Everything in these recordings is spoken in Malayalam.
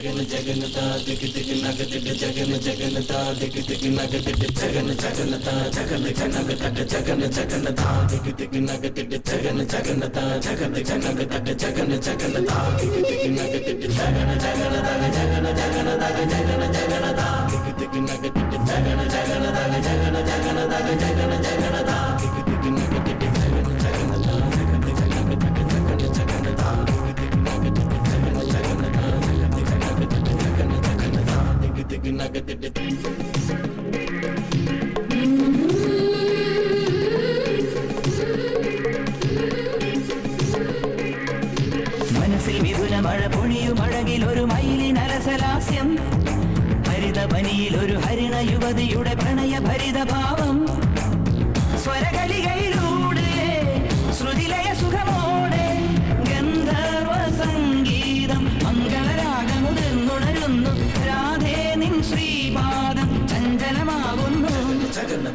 जगन जगन ता दिग दिग नग दिग जगन जगन ता दिग दिग नग दिग जगन जगन ता जगन जनग तट जगन जगन ता दिग दिग नग दिग जगन जगन ता जगन जनग तट जगन जगन ता दिग दिग नग दिग जगन जगन ता जगन जगन ता जगन जगन ता दिग दिग नग दिग जगन जगन ता जगन जगन ता जगन जगन ता दिग दिग മനസ്സിൽ വിപുല മഴ പൊഴിയും അഴകിൽ ഒരു മയിലിൻ അലസലാസ്യം ഹരിതപനിയിൽ ഒരു ഹരിണ യുവതിയുടെ പ്രണയ ഭരിത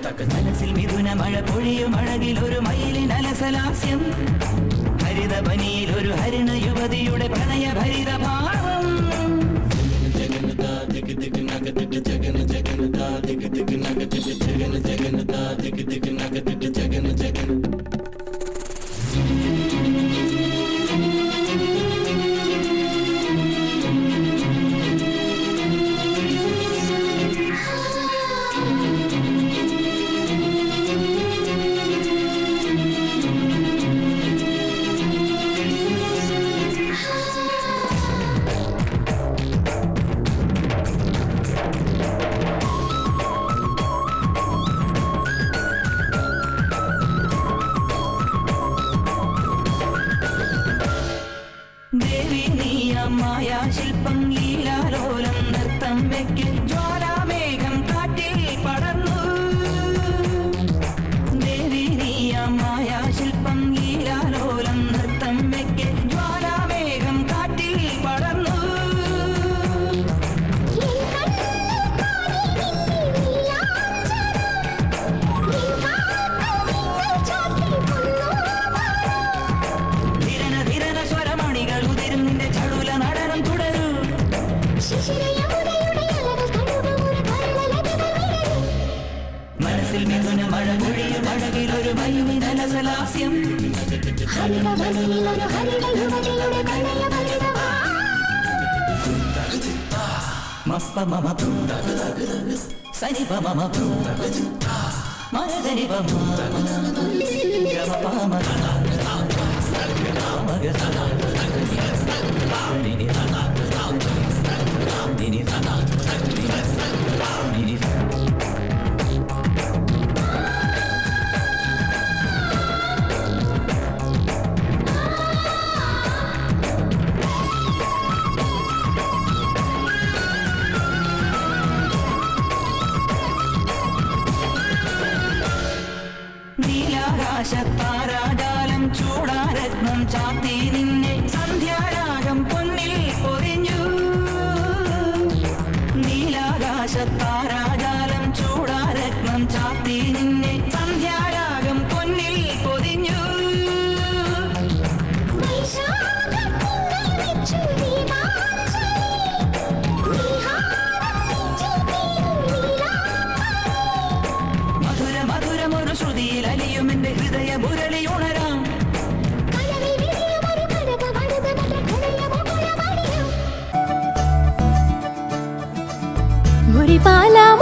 മനസ്സിൽ മിഥുന മഴ പൊഴിയും അഴകിൽ ഒരു മയിലിൻ അലസലാസ്യം. ഹരിതപനിയിൽ ഒരു ഹരിണ യുവതിയുടെ പ്രണയ ഭരിത ഭാവം ദേവി നീയമായ ശില്പം ലീലാലോലം നൃത്തം വെക്കും ജ്വാലാമേഘം കാറ്റിൽ പടർന്നു. ദേവി നീയമായ ശില്പം ലീലാലോലം നൃത്തം വെക്കും ജ്വാലാമേഘം മനസ്സിൽ മിഥുന മഴ പൊഴിയും അഴകിൽ ഒരു മയുവിനലസലാസ്യം മപ്പ മമ സനിപ മമ മരതനിപ ഗമ പാമ മഗ നിനി നിനി നിനി നീലാകാശത്താരാജാലം ചൂടാരത്നം ചാത്തി നിന്നെ. സന്ധ്യാരാഗം പൊന്നിൽ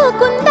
꽃꽃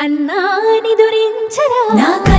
కన్నాని దురించరా? నా